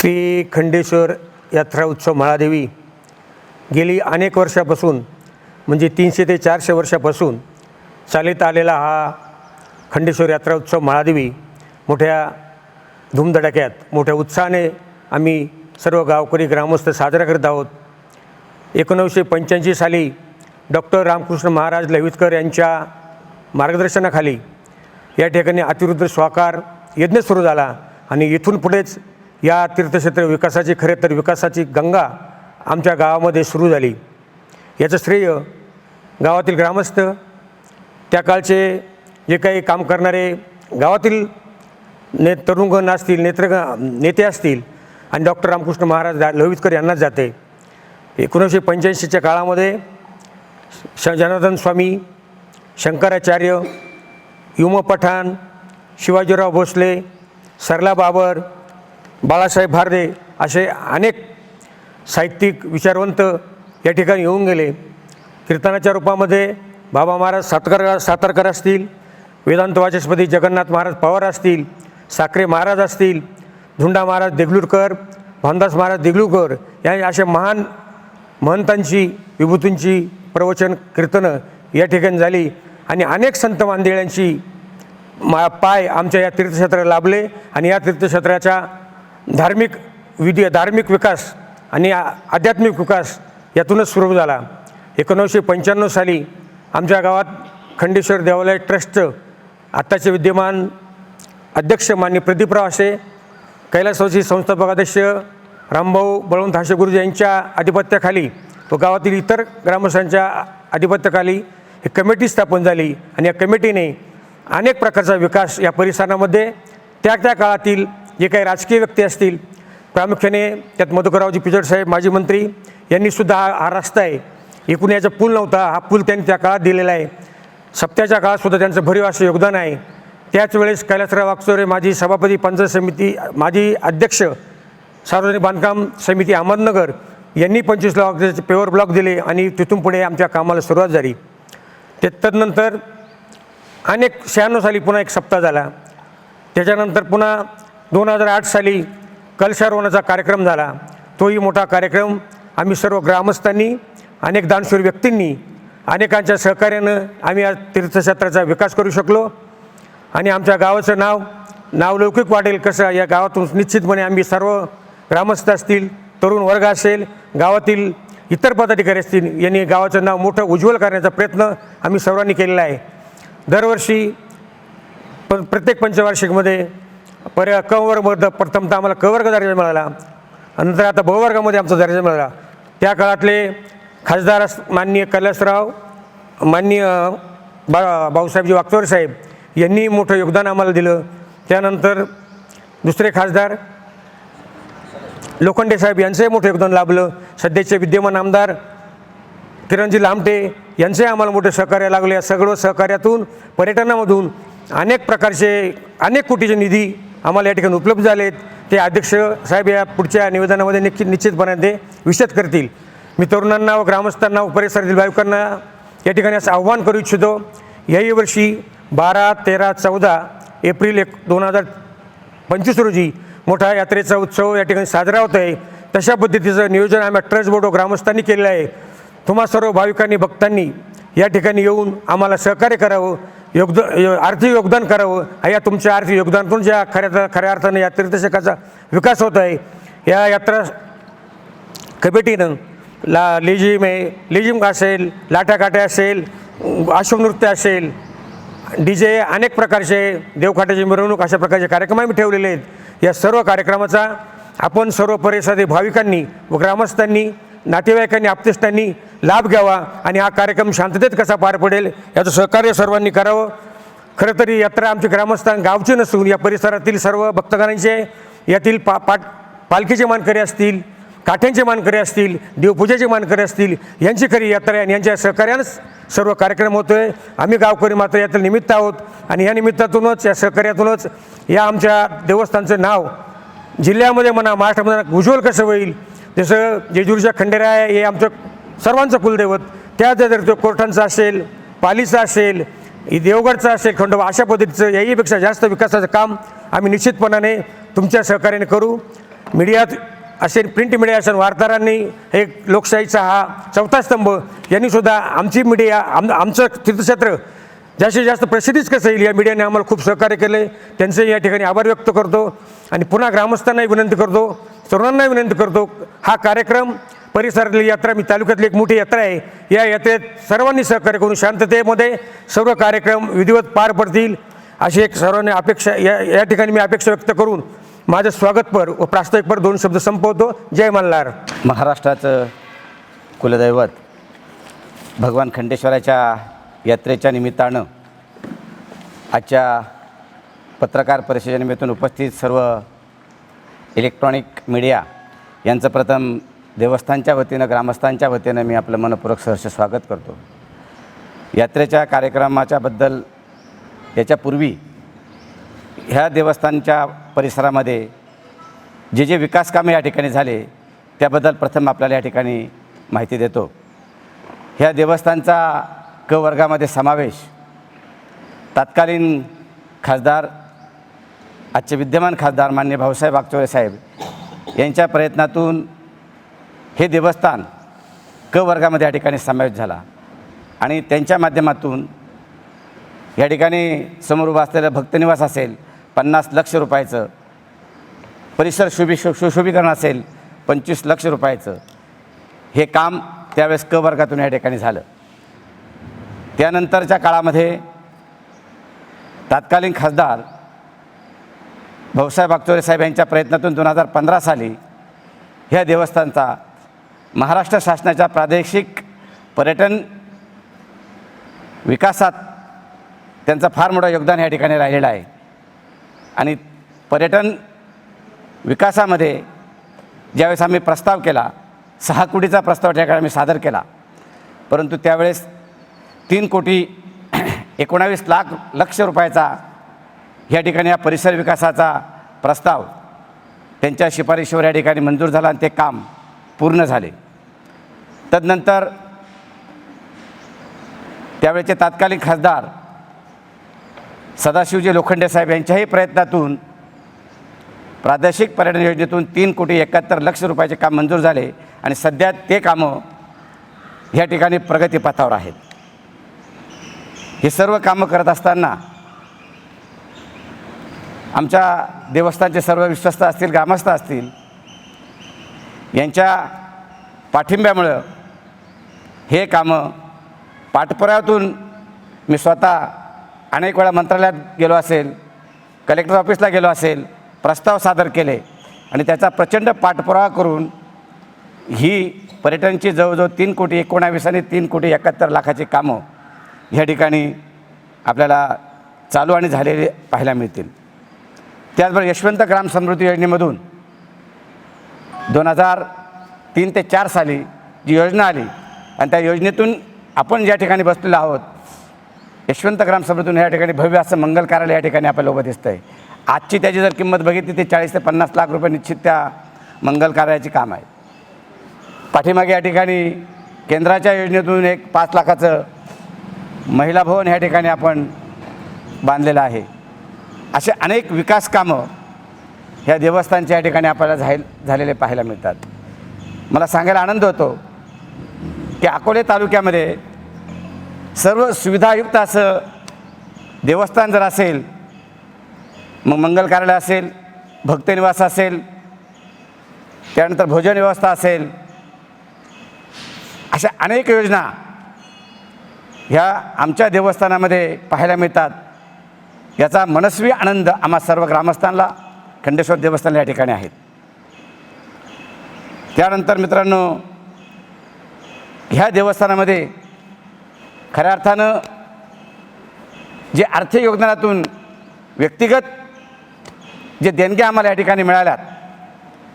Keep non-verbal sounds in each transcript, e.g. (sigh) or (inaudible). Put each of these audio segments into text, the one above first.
श्री खंडेश्वर यात्रा उत्सव महादेवी गेली अनेक वर्षापासून म्हणजे तीनशे ते चारशे वर्षापासून चालित आलेला हा खंडेश्वर यात्रा उत्सव महादेवी मोठ्या धूमधडाक्यात मोठ्या उत्साहाने आम्ही सर्व गावकरी ग्रामस्थ साजरा करत आहोत. एकोणीसशे पंच्याऐंशी साली डॉक्टर रामकृष्ण महाराज लवितकर यांच्या मार्गदर्शनाखाली या ठिकाणी अतिरुद्र स्वाकार यज्ञ सुरू झाला आणि इथून पुढेच या तीर्थक्षेत्र विकासाची खरे तर विकासाची गंगा आमच्या गावामध्ये सुरू झाली. याचं श्रेय गावातील ग्रामस्थ त्या काळचे जे काही काम करणारे गावातील ने तरुणगण असतील नेत्रग नेते असतील आणि डॉक्टर रामकृष्ण महाराज दा- लोहितकर यांनाच जाते. एकोणीसशे पंच्याऐंशीच्या काळामध्ये श जनार्दन स्वामी शंकराचार्य युम पठाण शिवाजीराव भोसले सरला बाबर बाळासाहेब भारदे असे अनेक साहित्यिक विचारवंत या ठिकाणी येऊन गेले. कीर्तनाच्या रूपामध्ये बाबा महाराज सातकर सातारकर असतील वेदांत वाचस्पती जगन्नाथ महाराज पवार असतील साखरे महाराज असतील धुंडा महाराज देगलूरकर भानदास महाराज देगलूरकर या अशा महान महंतांची विभूतींची प्रवचन कीर्तनं या ठिकाणी झाली आणि अनेक संत मांदेळ्यांची मा पाय आमच्या या तीर्थक्षेत्राला लाभले आणि या तीर्थक्षेत्राच्या धार्मिक विधी धार्मिक विकास आणि आ- आध्यात्मिक विकास यातूनच सुरू झाला. एकोणीसशे पंच्याण्णव साली आमच्या गावात खंडेश्वर देवालय ट्रस्टचं आत्ताचे विद्यमान अध्यक्ष मान्य प्रदीपराव असे कैलासवासी संस्थापक अध्यक्ष रामभाऊ बळवंत हाशे गुरुजी यांच्या आधिपत्याखाली व गावातील इतर ग्रामस्थांच्या आधिपत्याखाली ही कमिटी स्थापन झाली आणि या कमिटीने अनेक प्रकारचा विकास या परिसरामध्ये त्या त्या काळातील जे काही राजकीय व्यक्ती असतील प्रामुख्याने त्यात मधुकररावजी पिचड साहेब माजी मंत्री यांनी सुद्धा हा हा रस्ता आहे. एकूण याचा पूल नव्हता हा पूल त्यांनी त्या काळात दिलेला आहे. सप्त्याच्या काळात सुद्धा त्यांचं भरीव असं योगदान आहे. त्याच वेळेस कैलासराव वागचोरे माजी सभापती पंचायत समिती माजी अध्यक्ष सार्वजनिक बांधकाम समिती अहमदनगर यांनी पंचवीस लाखाचे पेवर ब्लॉक दिले आणि तिथून पुढे आमच्या कामाला सुरुवात झाली. ते तदनंतर अनेक शहाण्णव साली पुन्हा एक सप्ताह झाला. त्याच्यानंतर पुन्हा दोन हजार आठ साली कलशारोहणाचा कार्यक्रम झाला. तोही मोठा कार्यक्रम. आम्ही सर्व ग्रामस्थांनी अनेक दानशूर व्यक्तींनी अनेकांच्या सहकार्यानं आम्ही या तीर्थक्षेत्राचा विकास करू शकलो. आणि आमच्या गावाचं नाव नावलौकिक वाढेल कसं या गावातून निश्चितपणे आम्ही सर्व ग्रामस्थ असतील तरुण वर्ग असेल गावातील इतर पदाधिकारी असतील यांनी गावाचं नाव मोठं उज्ज्वल करण्याचा प्रयत्न आम्ही सर्वांनी केलेला आहे. दरवर्षी प प्रत्येक पंचवार्षिकमध्ये पर्या क वर्गमध्ये प्रथमतः आम्हाला क वर्ग दर्जा मिळाला. नंतर आता बहुवर्गामध्ये आमचा दर्जा मिळाला. त्या काळातले खासदार अस- माननीय कैलासराव माननीय बा भाऊसाहेबजी वागचोर साहेब यांनी मोठं योगदान आम्हाला दिलं. त्यानंतर दुसरे खासदार लोखंडे साहेब यांचंही मोठं योगदान लाभलं. सध्याचे विद्यमान आमदार किरणजी लामटे यांचे आम्हाला मोठे सहकार्य लागले. या सगळं सहकार्यातून पर्यटनामधून अनेक प्रकारचे अनेक कोटीचे निधी आम्हाला या ठिकाणी उपलब्ध झालेत. ते अध्यक्ष साहेब या पुढच्या निवेदनामध्ये निश्चित निश्चितपणे ते विशद करतील. मी तरुणांना व ग्रामस्थांना व परिसरातील भाविकांना या ठिकाणी असं आव्हान करू इच्छितो. याही वर्षी बारा तेरा चौदा एप्रिल एक दोन हजार पंचवीस रोजी मोठा यात्रेचा उत्सव या ठिकाणी साजरा होत आहे तशा पद्धतीचं नियोजन आम्ही ट्रस्ट बोर्ड व ग्रामस्थांनी केलेलं आहे. तुम्हा सर्व भाविकांनी भक्तांनी या ठिकाणी येऊन आम्हाला सहकार्य करावं. योगद यो- आर्थिक योगदान करावं. या तुमच्या आर्थिक योगदानातून ज्या खऱ्या खऱ्या अर्थानं या तीर्थशकाचा विकास होत आहे. या यात्रा कमिटीनं ला लेझिम आहे लेझिम असेल लाट्याकाट्या असेल अश्वनृत्य असेल डी जे अनेक प्रकारचे देवखाट्याची मिरवणूक अशा प्रकारचे कार्यक्रम आम्ही ठेवलेले आहेत. या सर्व कार्यक्रमाचा आपण सर्व परिसरातील भाविकांनी व ग्रामस्थांनी नातेवाईकांनी आप्तेष्टांनी लाभ घ्यावा आणि हा कार्यक्रम शांततेत कसा पार पडेल याचं सहकार्य सर्वांनी करावं. खरं तरी यात्रा आमची ग्रामस्थान गावची नसून या परिसरातील सर्व भक्तगणांचे यातील पा पाट पालखीचे मानकरी असतील काठ्यांचे मानकरी असतील देवपूजेचे मानकरी असतील यांची खरी यात्रा आहे आणि यांच्या सहकार्यानंच सर्व कार्यक्रम होतो आहे आम्ही गावकरी मात्र यातील निमित्त आहोत आणि या निमित्तातूनच या सहकार्यातूनच या आमच्या देवस्थानचं नाव जिल्ह्यामध्ये म्हणा महाराष्ट्रामध्ये उज्ज्वल कसं होईल जसं जेजुरीच्या खंडेराय हे आमचं सर्वांचं कुलदैवत त्या जर तो कोर्टांचा असेल पालीचं असेल देवगडचा देवगडचं असेल खंडोबा अशा पद्धतीचं याहीपेक्षा जास्त विकासाचं काम आम्ही निश्चितपणाने तुमच्या सहकार्याने करू. मीडियात असेल प्रिंट मीडिया असेल वार्ताहरांनी एक लोकशाहीचा हा चौथा स्तंभ यांनीसुद्धा आमची मीडिया आम आमचं तीर्थक्षेत्र जास्तीत जास्त प्रसिद्धीच कसं येईल या मीडियाने आम्हाला खूप सहकार्य केले त्यांचे या ठिकाणी आभार व्यक्त करतो. आणि पुन्हा ग्रामस्थांनाही विनंती करतो सर्वांना विनंती करतो हा कार्यक्रम परिसरातली यात्रा मी तालुक्यातली एक मोठी यात्रा आहे. या यात्रेत सर्वांनी सहकार्य करून शांततेमध्ये सर्व कार्यक्रम विधिवत पार पडतील. अशी एक सर्वांनी अपेक्षा या या ठिकाणी मी अपेक्षा व्यक्त करून माझं स्वागतपर व प्रास्ताविकपर दोन शब्द संपवतो. जय मल्हार. महाराष्ट्राचं कुलदैवत भगवान खंडेश्वराच्या यात्रेच्या निमित्तानं आजच्या पत्रकार परिषदेनिमित्तानं उपस्थित सर्व इलेक्ट्रॉनिक मीडिया यांचं प्रथम देवस्थानच्या वतीनं ग्रामस्थांच्या वतीनं मी आपलं मनपूर्वक सहर्ष स्वागत करतो. यात्रेच्या कार्यक्रमाच्याबद्दल याच्यापूर्वी ह्या देवस्थानच्या परिसरामध्ये जे जे विकास कामे या ठिकाणी झाले त्याबद्दल प्रथम आपल्याला या ठिकाणी माहिती देतो. ह्या देवस्थानचा क वर्गामध्ये समावेश तत्कालीन खासदार आजचे विद्यमान खासदार मान्य भाऊसाहेब आगचोरे साहेब यांच्या प्रयत्नातून हे देवस्थान क वर्गामध्ये या ठिकाणी समावेश झाला. आणि त्यांच्या माध्यमातून या ठिकाणी समोर उभा असलेलं भक्तनिवास असेल पन्नास लक्ष रुपयाचं परिसर शुभी सुशोभीकरण असेल पंचवीस लक्ष रुपयाचं हे काम त्यावेळेस क वर्गातून या ठिकाणी झालं. त्यानंतरच्या काळामध्ये तात्कालीन खासदार भाऊसाहेब आगचोरे साहेब यांच्या प्रयत्नातून दोन हजार पंधरा साली ह्या देवस्थानचा महाराष्ट्र शासनाच्या प्रादेशिक पर्यटन विकासात त्यांचं फार मोठं योगदान या ठिकाणी राहिलेलं आहे. आणि पर्यटन विकासामध्ये ज्यावेळेस आम्ही प्रस्ताव केला सहा कोटीचा प्रस्ताव त्या आम्ही सादर केला. परंतु त्यावेळेस तीन कोटी एकोणावीस लाख लक्ष रुपयाचा या ठिकाणी या परिसर विकासाचा प्रस्ताव त्यांच्या शिफारशीवर या ठिकाणी मंजूर झाला आणि ते काम पूर्ण झाले. तदनंतर त्यावेळेचे तात्कालिक खासदार सदाशिवजी लोखंडे साहेब यांच्याही प्रयत्नातून प्रादेशिक पर्यटन योजनेतून तीन कोटी एकाहत्तर लक्ष रुपयाचे काम मंजूर झाले आणि सध्या ते कामं या ठिकाणी प्रगतीपथावर आहेत. हे सर्व कामं करत असताना आमच्या देवस्थानचे सर्व विश्वस्त असतील ग्रामस्थ असतील यांच्या पाठिंब्यामुळं हे कामं पाठपुराव्यातून मी स्वतः अनेक वेळा मंत्रालयात गेलो असेल कलेक्टर ऑफिसला गेलो असेल प्रस्ताव सादर केले आणि त्याचा प्रचंड पाठपुरावा करून ही पर्यटनची जवळजवळ तीन कोटी एकोणावीस आणि तीन कोटी एकाहत्तर लाखाची कामं ह्या ठिकाणी आपल्याला चालू आणि झालेले पाहायला मिळतील. त्याचबरोबर यशवंत ग्राम समृद्धी योजनेमधून दोन हजार तीन ते चार साली जी योजना आली आणि त्या योजनेतून आपण ज्या ठिकाणी बसलेलो आहोत यशवंत ग्राम समृद्धीतून या ठिकाणी भव्य असं मंगल कार्यालय या ठिकाणी आपल्याला उभं दिसतं आहे आजची त्याची जर किंमत बघितली ते चाळीस ते पन्नास लाख रुपये निश्चित त्या मंगल कार्यालयाची काम आहे. पाठीमागे या ठिकाणी केंद्राच्या योजनेतून एक पाच लाखाचं महिला भवन ह्या ठिकाणी आपण बांधलेलं आहे. असे अनेक विकास कामं ह्या देवस्थानच्या या ठिकाणी आपल्याला झाल झालेले पाहायला मिळतात. मला सांगायला आनंद होतो की अकोले तालुक्यामध्ये सर्व सुविधायुक्त असं देवस्थान जर असेल मग मंगल कार्यालय असेल भक्तनिवास असेल त्यानंतर भोजन व्यवस्था असेल अशा अनेक योजना ह्या आमच्या देवस्थानामध्ये पाहायला मिळतात. याचा मनस्वी आनंद आम्हा सर्व ग्रामस्थांना खंडेश्वर देवस्थान या ठिकाणी आहेत. त्यानंतर मित्रांनो ह्या देवस्थानामध्ये खऱ्या अर्थानं जे आर्थिक योगदानातून व्यक्तिगत जे देणग्या आम्हाला या ठिकाणी मिळाल्यात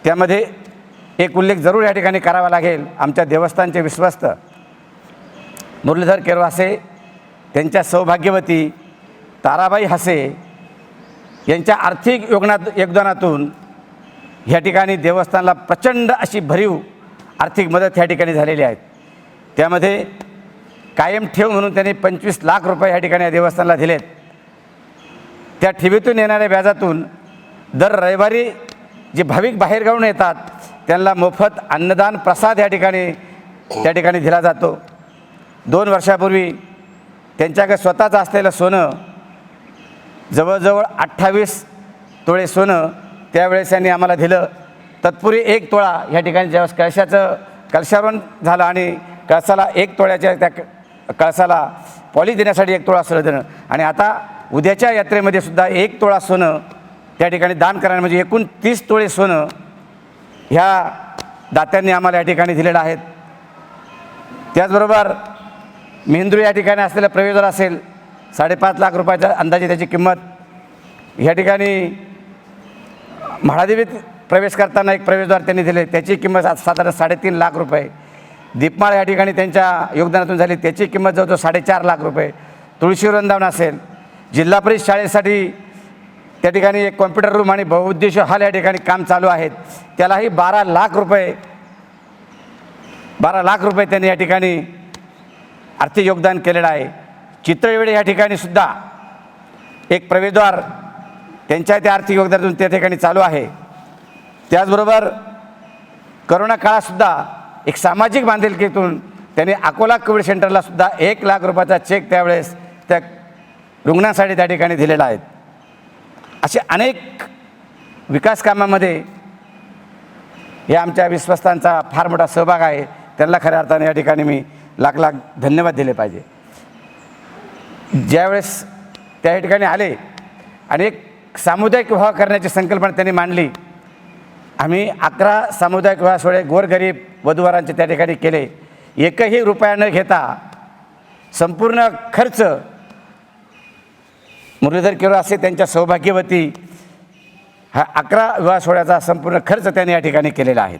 त्यामध्ये एक उल्लेख जरूर या ठिकाणी करावा लागेल. आमच्या देवस्थानचे विश्वस्त मुरलीधर केरवासे त्यांच्या सौभाग्यवती ताराबाई हसे यांच्या आर्थिक योगनात योगदानातून ह्या ठिकाणी देवस्थानला प्रचंड अशी भरीव आर्थिक मदत ह्या ठिकाणी झालेली आहे. त्यामध्ये कायम ठेव म्हणून त्यांनी पंचवीस लाख रुपये ह्या ठिकाणी या देवस्थानला दिलेत. त्या ठेवीतून येणाऱ्या व्याजातून दर रविवारी जे भाविक बाहेरगावून येतात त्यांना मोफत अन्नदान प्रसाद या ठिकाणी त्या ठिकाणी दिला जातो. दोन वर्षापूर्वी त्यांच्याकडे स्वतःचं असलेलं सोनं जवळजवळ अठ्ठावीस तोळे सोनं त्यावेळेस यांनी आम्हाला दिलं. तत्पूर्वी एक तोळा या ठिकाणी ज्यावेळेस कळशाचं कळशारोहण झालं आणि कळसाला एक तोळ्याच्या त्या कळसाला पॉली देण्यासाठी एक तोळा सोनं देणं. आणि आता उद्याच्या यात्रेमध्ये सुद्धा एक तोळा सोनं त्या ठिकाणी दान करणार म्हणजे एकूण तीस तोळे सोनं ह्या दात्यांनी आम्हाला या ठिकाणी दिलेलं आहेत. त्याचबरोबर मेंदू या ठिकाणी असलेलं प्रवेशद्वार असेल साडेपाच लाख रुपयाच्या अंदाजे त्याची किंमत. या ठिकाणी म्हाळादेवीत प्रवेश करताना एक प्रवेशद्वार त्यांनी दिले. त्याची किंमत साधारण साडेतीन लाख रुपये. दीपमाळ या ठिकाणी त्यांच्या योगदानातून झाली. त्याची किंमत जवळजवळ साडेचार लाख रुपये. तुळशी वृंदावन असेल जिल्हा परिषद शाळेसाठी त्या ठिकाणी एक कॉम्प्युटर रूम आणि बहुउद्देश हॉल या ठिकाणी काम चालू आहेत. त्यालाही बारा लाख रुपये बारा लाख रुपये त्यांनी या ठिकाणी आर्थिक योगदान केलेलं आहे. चितळवेळे या ठिकाणी सुद्धा एक प्रवेशद्वार त्यांच्या त्या आर्थिक योगदानातून त्या ठिकाणी चालू आहे. त्याचबरोबर करोना काळातसुद्धा एक सामाजिक बांधिलकीतून त्यांनी अकोला कोविड सेंटरलासुद्धा एक लाख रुपयाचा चेक त्यावेळेस त्या रुग्णांसाठी त्या ठिकाणी दिलेला आहे. असे अनेक विकास कामामध्ये या आमच्या विश्वस्तांचा फार मोठा सहभाग आहे. त्यांना खऱ्या अर्थाने या ठिकाणी मी लाख लाख धन्यवाद दिले पाहिजे. ज्यावेळेस त्या ठिकाणी आले आणि एक सामुदायिक विवाह करण्याची संकल्पना त्यांनी मांडली आम्ही अकरा सामुदायिक विवाह सोहळे गोरगरीब वधूवरांचे त्या ठिकाणी केले. एकही रुपया न घेता संपूर्ण खर्च मुरलीधर किरोळ असे त्यांच्या सौभाग्यवती हा अकरा विवाह सोहळ्याचा संपूर्ण खर्च त्यांनी या ठिकाणी केलेला आहे.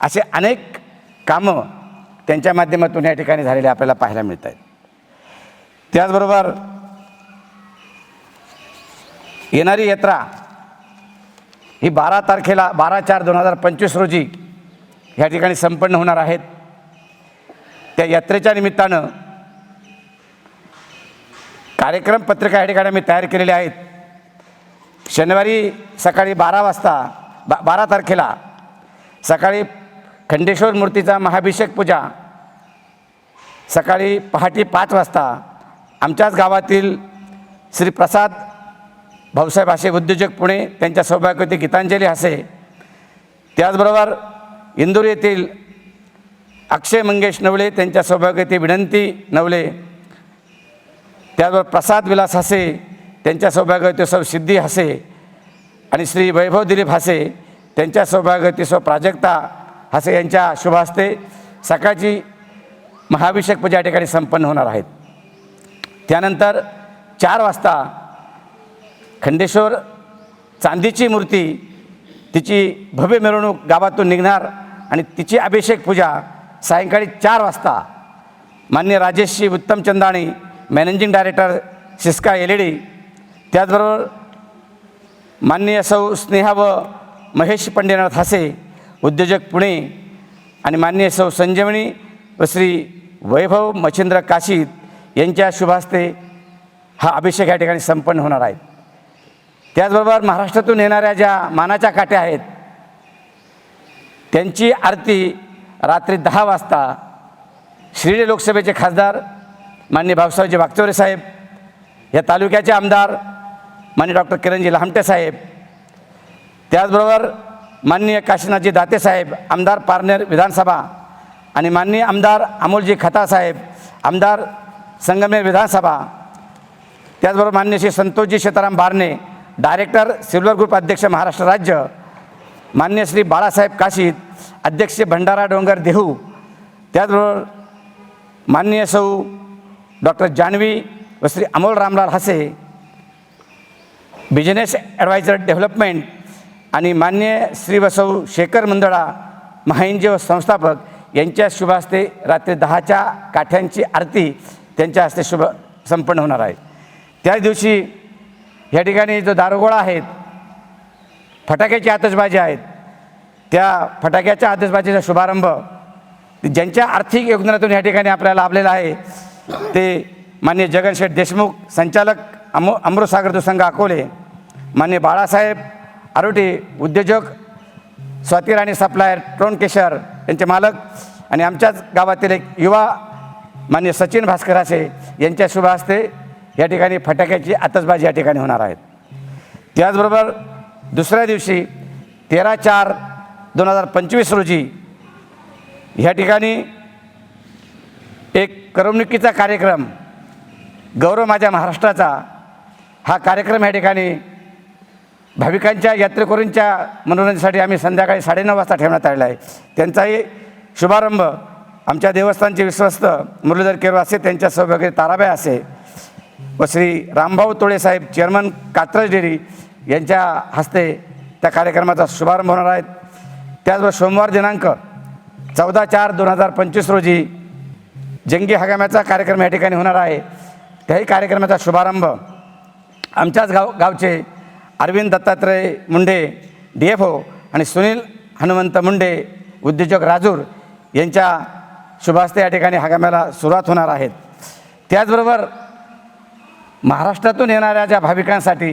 असे अनेक कामं त्यांच्या माध्यमातून या ठिकाणी झालेले आपल्याला पाहायला मिळत आहेत त्याचबरोबर येणारी यात्रा ही बारा तारखेला बारा चार दोन हजार पंचवीस रोजी ह्या ठिकाणी संपन्न होणार आहेत. त्या यात्रेच्या निमित्तानं कार्यक्रम पत्रिका या ठिकाणी आम्ही तयार केलेल्या आहेत. शनिवारी सकाळी बारा वाजता बा बारा तारखेला सकाळी खंडेश्वर मूर्तीचा महाभिषेक पूजा सकाळी पहाटे पाच वाजता आमच्याच गावातील श्री प्रसाद भाऊसाहेब हसे उद्योजक पुणे त्यांच्या सौभाग्यवती गीतांजली हासे. त्याचबरोबर इंदूर येथील अक्षय मंगेश नवले त्यांच्या सौभाग्यवती विनंती नवले. त्याचबरोबर प्रसाद विलास हसे त्यांच्या सौभाग्यवती सौ सिद्धी हसे आणि श्री वैभव दिलीप हसे त्यांच्या सौभाग्यवती सौ प्राजक्ता हसे यांच्या शुभ हस्ते सकाळची महाभिषेक पूजा या ठिकाणी संपन्न होणार आहेत. त्यानंतर चार वाजता खंडेश्वर चांदीची मूर्ती तिची भव्य मिरवणूक गावातून निघणार आणि तिची अभिषेक पूजा सायंकाळी चार वाजता. मान्य राजेशजी Uttam Chandani managing director Syska L E D त्याचबरोबर माननीय सौ स्नेहा व महेश पंडितनाथ हसे उद्योजक पुणे आणि माननीय सौ संजीवनी व श्री वैभव मच्छिंद्र काशीद यांच्या शुभास्ते हा अभिषेक या ठिकाणी संपन्न होणार आहे. त्याचबरोबर महाराष्ट्रातून येणाऱ्या ज्या मानाच्या काट्या आहेत त्यांची आरती रात्री दहा वाजता शिर्डी लोकसभेचे खासदार माननीय भाऊसाहेबजी वागचोरे साहेब या तालुक्याचे आमदार माननीय डॉक्टर किरणजी लहामटे साहेब त्याचबरोबर माननीय काशीनाथजी दाते साहेब आमदार पारनेर विधानसभा आणि माननीय आमदार अमोलजी खता साहेब आमदार संगमेर विधानसभा. त्याचबरोबर मान्य Shri Santoshji Sitaram Barne director Silver Group अध्यक्ष महाराष्ट्र राज्य. मान्य श्री बाळासाहेब काशीद अध्यक्ष भंडारा डोंगर देहू. त्याचबरोबर माननीय सौ डॉक्टर जानवी व श्री अमोल रामलाल हसे. बिझनेस ॲडवायझर डेव्हलपमेंट आणि मान्य श्री वसौ शेखर मंदळा महाएनजी व संस्थापक यांच्या शुभास्ते रात्री दहाच्या काठ्यांची आरती त्यांच्या हस्ते शुभ संपन्न होणार आहे. त्याच दिवशी या ठिकाणी जो दारुगोळा आहेत फटाक्याची आतषबाजी आहेत त्या फटाक्याच्या आतषबाजीचा शुभारंभ ज्यांच्या आर्थिक योगदानातून या ठिकाणी आपल्याला लाभलेला आहे ते मान्य जगनशेठ देशमुख संचालक अमो अमृतसागर दुसंग अकोले मान्य बाळासाहेब आरोटी उद्योजक स्वाती राणी सप्लायर टोन केशर यांचे मालक आणि आमच्याच गावातील एक युवा मान्य सचिन भास्कर असे यांच्या शुभ हस्ते या ठिकाणी फटाक्याची आतषबाजी या ठिकाणी होणार आहेत त्याचबरोबर दुसऱ्या दिवशी तेरा चार दोन हजार पंचवीस रोजी ह्या ठिकाणी एक करमणुकीचा कार्यक्रम गौरव माझ्या महाराष्ट्राचा हा कार्यक्रम या ठिकाणी भाविकांच्या यात्रेकरूंच्या मनोरंजनासाठी आम्ही संध्याकाळी साडेनऊ वाजता ठेवण्यात आलेला आहे. त्यांचाही शुभारंभ आमच्या देवस्थानचे विश्वस्त मुरलीधर केरो असे त्यांच्या सहभागी ताराबाई असे व श्री रामभाऊ तोळे साहेब चेअरमन कात्रज डेअरी यांच्या हस्ते त्या कार्यक्रमाचा शुभारंभ होणार आहेत त्याचबरोबर सोमवार दिनांक चौदा चार दोन हजार पंचवीस रोजी जंगी हगाम्याचा कार्यक्रम या ठिकाणी होणार आहे. त्याही कार्यक्रमाचा शुभारंभ आमच्याच गाव गावचे Arvind Dattatray Munde D F O आणि सुनील हनुमंत मुंडे उद्योजक राजूर यांच्या शुभास्ते या ठिकाणी हगाम्याला सुरुवात होणार आहेत त्याचबरोबर महाराष्ट्रातून येणाऱ्या ज्या भाविकांसाठी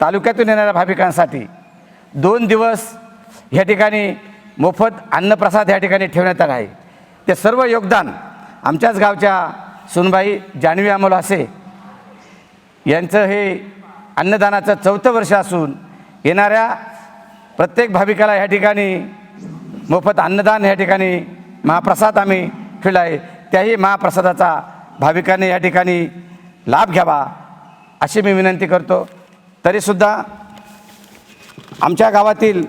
तालुक्यातून येणाऱ्या भाविकांसाठी दोन दिवस या ठिकाणी मोफत अन्नप्रसाद या ठिकाणी ठेवण्यात आला आहे. ते सर्व योगदान आमच्याच गावच्या सुनबाई जानवी अमोल असे यांचं हे अन्नदानाचं चौथं वर्ष असून येणाऱ्या प्रत्येक भाविकाला ह्या ठिकाणी मोफत अन्नदान या ठिकाणी महाप्रसाद आम्ही ठेवला आहे. त्याही महाप्रसादाचा भाविकांनी या ठिकाणी लाभ घ्यावा अशी मी विनंती करतो. तरीसुद्धा आमच्या गावातील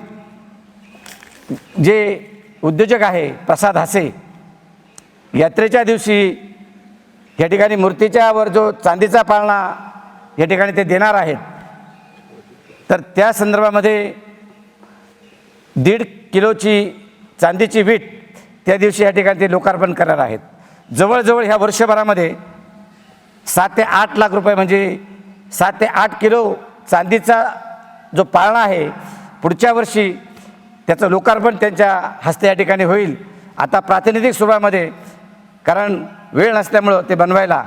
जे उद्योजक आहे प्रसाद हासे यात्रेच्या दिवशी या ठिकाणी मूर्तीच्यावर जो चांदीचा पाळणा या ठिकाणी ते देणार आहेत. तर त्या संदर्भामध्ये दीड किलोची चांदीची वीट त्या दिवशी या ठिकाणी ते लोकार्पण करणार आहेत. जवळजवळ ह्या वर्षभरामध्ये सात ते आठ लाख रुपये म्हणजे सात ते आठ किलो चांदीचा जो पाळणा आहे पुढच्या वर्षी त्याचं लोकार्पण त्यांच्या हस्ते या ठिकाणी होईल. आता प्रातिनिधिक स्वरूपामध्ये कारण वेळ नसल्यामुळं ते बनवायला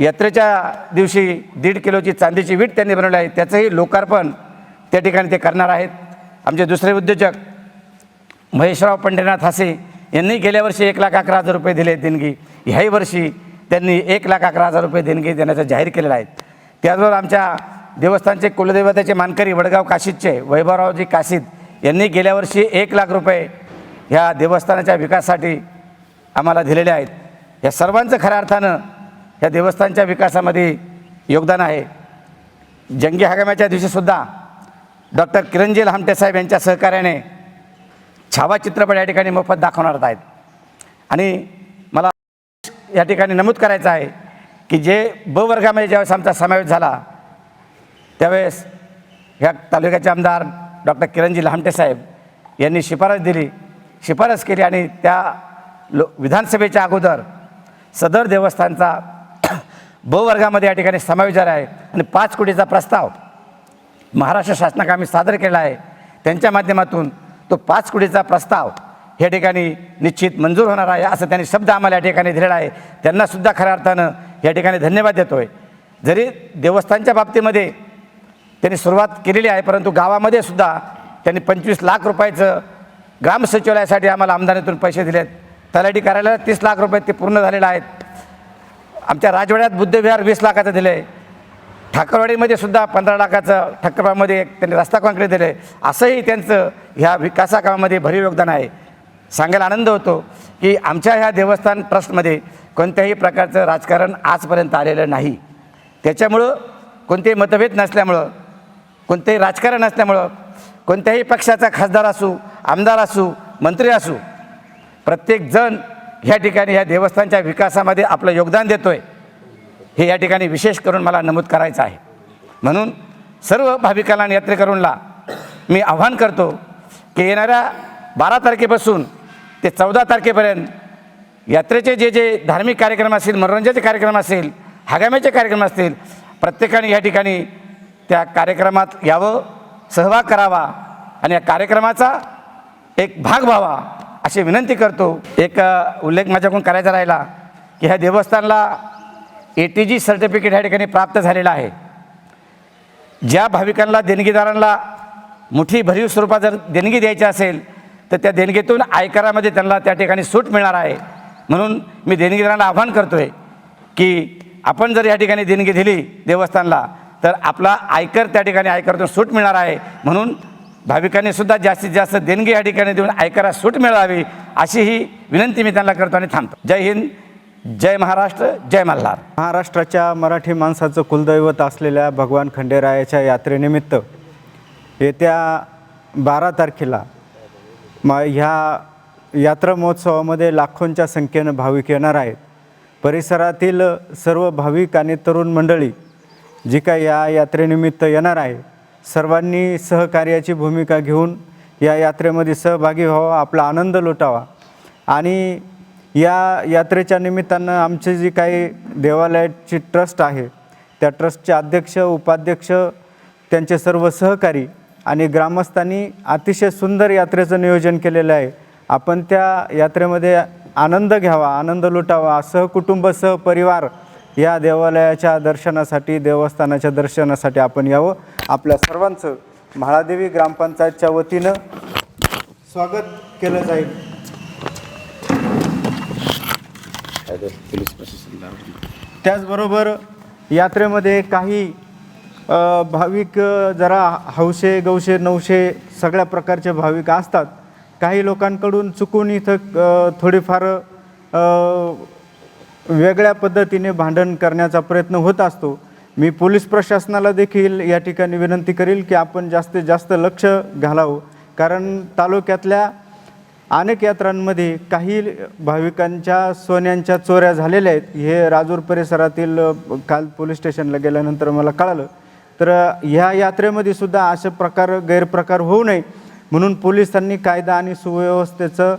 यात्रेच्या दिवशी दीड किलोची चांदीची वीट त्यांनी बनवली आहे त्याचंही लोकार्पण त्या ठिकाणी ते करणार आहेत. आमचे दुसरे उद्योजक महेशराव पंढरीनाथ हासे यांनी गेल्या वर्षी एक लाख अकरा हजार रुपये दिले देणगी. ह्याही वर्षी त्यांनी एक लाख अकरा हजार रुपये देणगी देण्याचं जाहीर केलेलं आहे. त्याचबरोबर आमच्या देवस्थानचे कुलदेवतेचे मानकरी वडगाव काशीदचे वैभवरावजी काशीद यांनी गेल्या वर्षी एक लाख रुपये ह्या देवस्थानाच्या विकासासाठी आम्हाला दिलेले आहेत. या सर्वांचं खऱ्या अर्थानं या देवस्थानच्या विकासामध्ये योगदान आहे. जंगी हगाम्याच्या दिवशीसुद्धा डॉक्टर किरणजी लहामटे साहेब यांच्या सहकार्याने छावा चित्रपट या ठिकाणी मोफत दाखवणार आहेत. आणि मला या ठिकाणी नमूद करायचं आहे की जे ब वर्गामध्ये ज्यावेळेस आमचा समावेश झाला त्यावेळेस ह्या तालुक्याचे आमदार डॉक्टर किरणजी लहामटे साहेब यांनी शिफारस दिली. शिफारस केली आणि त्या लो विधानसभेच्या अगोदर सदर देवस्थानचा (clears throat) ब वर्गामध्ये या ठिकाणी समावेश झाला आहे आणि पाच कोटीचा प्रस्ताव महाराष्ट्र शासनाकडे आम्ही सादर केला आहे. त्यांच्या माध्यमातून तो पाच कोटीचा प्रस्ताव या ठिकाणी निश्चित मंजूर होणार आहे असं त्यांनी शब्द आम्हाला या ठिकाणी दिलेला आहे. त्यांनासुद्धा खऱ्या अर्थानं या ठिकाणी धन्यवाद देतो आहे जरी देवस्थानच्या बाबतीमध्ये त्यांनी सुरुवात केलेली आहे परंतु गावामध्ये सुद्धा त्यांनी पंचवीस लाख रुपयाचं ग्राम सचिवालयासाठी आम्हाला आमदानीतून पैसे दिलेत. तलाठी कार्यालयाला तीस लाख रुपये ते पूर्ण झालेले आहेत. आमच्या राजवाड्यात बुद्धविहार वीस लाखाचं दिलं आहे ठाकरवाडीमध्ये सुद्धा पंधरा लाखाचं ठक्करबामध्ये त्यांनी रस्ता कॉन्क्रीट दिलं. आहे असंही त्यांचं ह्या विकासाकामामध्ये भरीव योगदान आहे. सांगायला आनंद होतो की आमच्या ह्या देवस्थान ट्रस्टमध्ये कोणत्याही प्रकारचं राजकारण आजपर्यंत आलेलं नाही. त्याच्यामुळं कोणतेही मतभेद नसल्यामुळं कोणतेही राजकारण नसल्यामुळं कोणत्याही पक्षाचा खासदार असू आमदार असू मंत्री असू प्रत्येकजण ह्या ठिकाणी ह्या देवस्थानच्या विकासामध्ये आपलं योगदान देतो आहे हे या ठिकाणी विशेष करून मला नमूद करायचं आहे. म्हणून सर्व भाविकांना आणि यात्रेकरूंना मी आव्हान करतो की येणाऱ्या बारा तारखेपासून ते चौदा तारखेपर्यंत यात्रेचे जे जे धार्मिक कार्यक्रम असतील मनोरंजनाचे कार्यक्रम असेल हगाम्याचे कार्यक्रम असतील प्रत्येकाने या ठिकाणी त्या कार्यक्रमात यावं सहभाग करावा आणि या कार्यक्रमाचा एक भाग व्हावा अशी विनंती करतो. एक उल्लेख माझ्याकडून करायचा राहिला की ह्या देवस्थानला ए टी जी सर्टिफिकेट ह्या ठिकाणी प्राप्त झालेलं आहे. ज्या भाविकांना देणगीदारांना मोठी भरीव स्वरूपात जर देणगी द्यायची असेल तर त्या देणगीतून आयकरामध्ये त्यांना त्या ठिकाणी सूट मिळणार आहे. म्हणून मी देणगीदारांना आव्हान करतो आहे की आपण जर या ठिकाणी देणगी दिली देवस्थानला तर आपला आयकर त्या ठिकाणी आयकरातून सूट मिळणार आहे. म्हणून भाविकांनी सुद्धा जास्तीत जास्त देणगी या ठिकाणी देऊन आयकरात सूट मिळावी अशी ही विनंती मी त्यांना करतो आणि थांबतो. जय हिंद. जय महाराष्ट्र जय मल्हार. महाराष्ट्राच्या मराठी माणसाचं कुलदैवत असलेल्या भगवान खंडेरायाच्या यात्रेनिमित्त येत्या बारा तारखेला म ह्या यात्रा महोत्सवामध्ये लाखोंच्या संख्येनं भाविक येणार आहेत. परिसरातील सर्व भाविक आणि तरुण मंडळी जी काय या यात्रेनिमित्त येणार आहे सर्वांनी सहकार्याची भूमिका घेऊन या यात्रेमध्ये सहभागी व्हावा आपला आनंद लुटावा आणि या यात्रेच्या निमित्तानं आमची जी काही देवालयाची ट्रस्ट आहे त्या ट्रस्टचे अध्यक्ष उपाध्यक्ष त्यांचे सर्व सहकारी आणि ग्रामस्थांनी अतिशय सुंदर यात्रेचं नियोजन केलेलं आहे. आपण त्या यात्रेमध्ये आनंद घ्यावा आनंद लुटावा सहकुटुंब सहपरिवार या देवालयाच्या दर्शनासाठी देवस्थानाच्या दर्शनासाठी आपण यावं. आपल्या सर्वांचं म्हाळादेवी ग्रामपंचायतच्या वतीनं स्वागत केलं जाईल. त्याचबरोबर यात्रेमध्ये काही भाविक जरा हौशे गौशे नऊशे सगळ्या प्रकारचे भाविक असतात. काही लोकांकडून चुकून इथं थोडीफार वेगळ्या पद्धतीने भांडण करण्याचा प्रयत्न होत असतो. मी पोलीस प्रशासनाला देखील या ठिकाणी विनंती करेल की आपण जास्तीत जास्त लक्ष घालावं. कारण तालुक्यातल्या अनेक यात्रांमध्ये काही भाविकांच्या सोन्यांच्या चोऱ्या झालेल्या आहेत. हे राजूर परिसरातील काल पोलीस स्टेशनला गेल्यानंतर मला कळालं. तर ह्या यात्रेमध्ये सुद्धा असे प्रकार गैरप्रकार होऊ नये म्हणून पोलिसांनी कायदा आणि सुव्यवस्थेचं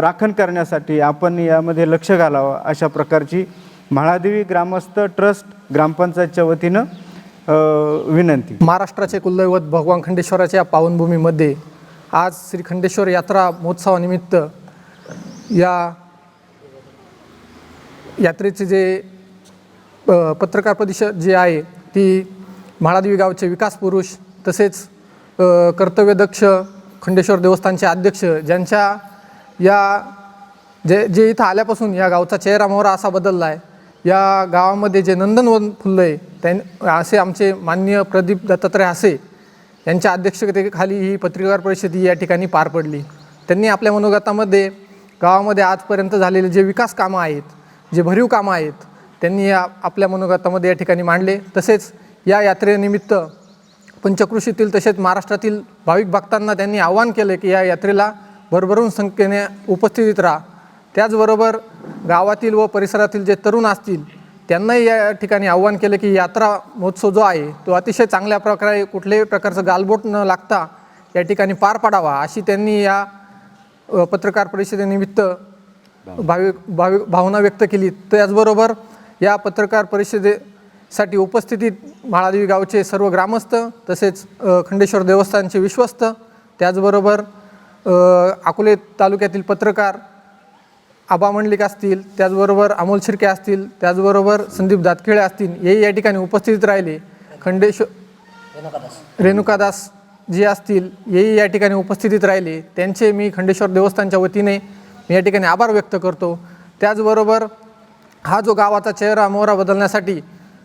राखण करण्यासाठी आपण यामध्ये लक्ष घालावं अशा प्रकारची म्हाळादेवी ग्रामस्थ ट्रस्ट ग्रामपंचायतच्या वतीनं विनंती. महाराष्ट्राचे कुलदैवत भगवान खंडेश्वराच्या पावनभूमीमध्ये आज श्रीखंडेश्वर यात्रा महोत्सवानिमित्त या यात्रेचे जे पत्रकार परिषद जी आहे ती म्हाळादेवी गावचे विकास पुरुष तसेच कर्तव्यदक्ष खंडेश्वर देवस्थानचे अध्यक्ष ज्यांच्या या जे जे इथं आल्यापासून या गावचा चेहरा मोहरा असा बदलला आहे या गावामध्ये जे नंदनवन फुललं आहे त्यां असे आमचे माननीय प्रदीप दत्तात्रय हसे यांच्या अध्यक्षतेखाली ही पत्रकार परिषद ही या ठिकाणी पार पडली. त्यांनी आपल्या मनोगतामध्ये गावामध्ये आजपर्यंत झालेले जे विकास कामं आहेत जे भरीव कामं आहेत त्यांनी या आपल्या मनोगतामध्ये या ठिकाणी मांडले. तसेच या यात्रेनिमित्त पंचकृषीतील तसेच महाराष्ट्रातील भाविक भक्तांना त्यांनी आवाहन केलं की या यात्रेला भरभरून संख्येने उपस्थितीत राहा. त्याचबरोबर गावातील व परिसरातील जे तरुण असतील त्यांनाही या ठिकाणी आव्हान केलं की यात्रा महोत्सव जो आहे तो अतिशय चांगल्या प्रकारे कुठल्याही प्रकारचं गालबोट न लागता या ठिकाणी पार पाडावा अशी त्यांनी या पत्रकार परिषदेनिमित्त भाविक भावी भावना व्यक्त केली. त्याचबरोबर या पत्रकार परिषदेसाठी उपस्थितीत म्हाळादेवी गावचे सर्व ग्रामस्थ तसेच खंडेश्वर देवस्थानचे विश्वस्त त्याचबरोबर अकोले तालुक्यातील पत्रकार आबा मंडलिक असतील त्याचबरोबर अमोल शिर्के असतील त्याचबरोबर संदीप दातखेळे असतील हेही या ठिकाणी उपस्थित राहिले. खंडेश्वर रेणुकादास जी असतील हेही या ठिकाणी उपस्थितीत राहिले. त्यांचे मी खंडेश्वर देवस्थानच्या वतीने मी या ठिकाणी आभार व्यक्त करतो. त्याचबरोबर हा जो गावाचा चेहरा मोहरा बदलण्यासाठी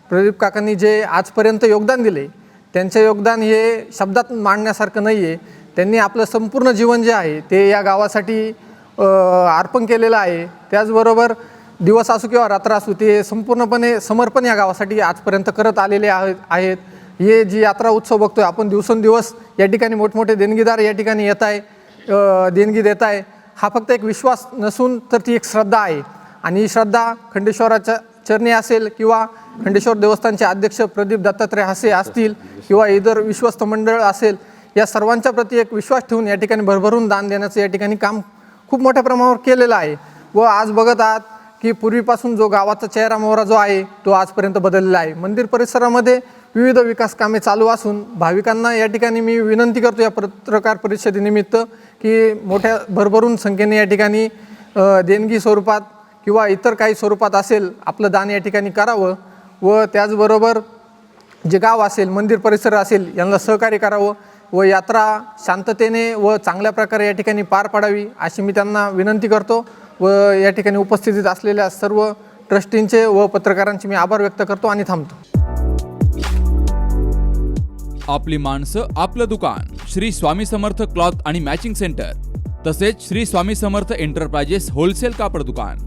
प्रदीप काकांनी जे आजपर्यंत योगदान दिले त्यांचे योगदान हे शब्दात मांडण्यासारखं नाही आहे त्यांनी आपलं संपूर्ण जीवन जे आहे ते या गावासाठी अर्पण केलेलं आहे. त्याचबरोबर दिवस असो किंवा रात्र असू ते संपूर्णपणे समर्पण या गावासाठी आजपर्यंत करत आलेले आहेत आहेत. हे जी यात्रा उत्सव बघतोय आपण दिवसेंदिवस या ठिकाणी मोठमोठे देणगीदार या ठिकाणी येत आहे देणगी देत आहे. हा फक्त एक विश्वास नसून तर ती एक श्रद्धा आहे. आणि ही श्रद्धा खंडेश्वराच्या चरणी असेल किंवा खंडेश्वर देवस्थानचे अध्यक्ष प्रदीप दत्तात्रय हसे असतील किंवा इतर विश्वस्त मंडळ असेल या सर्वांच्या प्रती एक विश्वास ठेवून या ठिकाणी भरभरून दान देण्याचं या ठिकाणी काम खूप मोठ्या प्रमाणावर केलेलं आहे. व आज बघत आहात की पूर्वीपासून जो गावाचा चेहरा मोहरा जो आहे तो आजपर्यंत बदललेला आहे. मंदिर परिसरामध्ये विविध विकास कामे चालू असून भाविकांना या ठिकाणी मी विनंती करतो या पत्रकार परिषदेनिमित्त की मोठ्या भरभरून संख्येने या ठिकाणी देणगी स्वरूपात किंवा इतर काही स्वरूपात असेल आपलं दान या ठिकाणी करावं. व त्याचबरोबर जे गाव असेल मंदिर परिसर असेल यांना सहकार्य करावं. व यात्रा शांततेने व चांगल्या प्रकारे या ठिकाणी पार पाडावी अशी मी त्यांना विनंती करतो व या ठिकाणी उपस्थितीत असलेल्या सर्व ट्रस्टींचे व पत्रकारांचे मी आभार व्यक्त करतो आणि थांबतो. आपली माणसं आपलं दुकान श्री स्वामी समर्थ क्लॉथ आणि मॅचिंग सेंटर तसेच श्री स्वामी समर्थ एंटरप्राइजेस होलसेल कापड दुकान.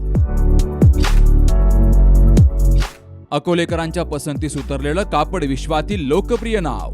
अकोलेकरांच्या पसंतीस उतरलेलं कापड विश्वातील लोकप्रिय नाव